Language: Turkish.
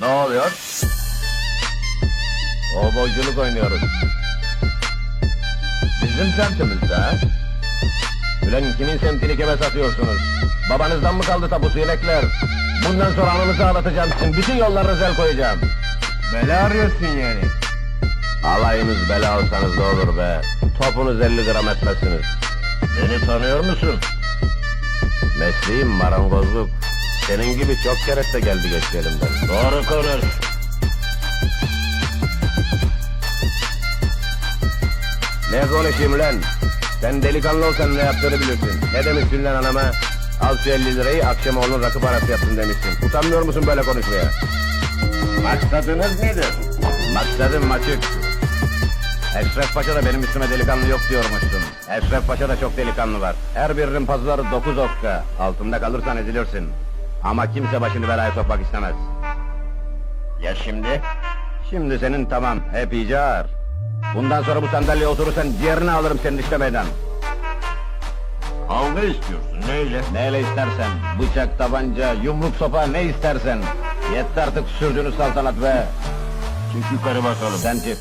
Ne oluyor? Kovboyculuk oynuyoruz. Bizim semtimizde? Ulan kimin semtini kime satıyorsunuz? Babanızdan mı kaldı tapusu yelekler? Bundan sonra anınızı ağlatacağım sizin. Bütün yollarınıza el koyacağım. Bela arıyorsun yani. Alayınız bela alsanız ne olur be. Topunuz 50 gram etmezsiniz. Beni tanıyor musun? Mesleğim marangozluk. Senin gibi çok kereste geldi geçti elimden. Doğru konuş. Ne konuşayım lan? Sen delikanlı olsan ne yaptığını bilirsin. Ne demişsin lan anama? Al şu 50 lirayı akşama onun rakı parası yapsın demişsin. Utanmıyor musun böyle konuşmaya? Maksadınız nedir? Maksadım açık. Eşref Paşa da benim üstüme delikanlı yok diyormuşsun. Eşref Paşa da çok delikanlı var. Her birinin pazarı dokuz okka. Altında kalırsan ezilirsin. Ama kimse başını belaya sokmak istemez. Ya şimdi? Şimdi senin tamam, hep icar. Bundan sonra bu sandalyeye oturursan ciğerini alırım senin işlemeden. Kavga istiyorsun neyle? Neyle istersen, bıçak, tabanca, yumruk, sopa ne istersen. Yetti artık sürdüğünüz saltanat be. Çık yukarı bakalım. Sen çık.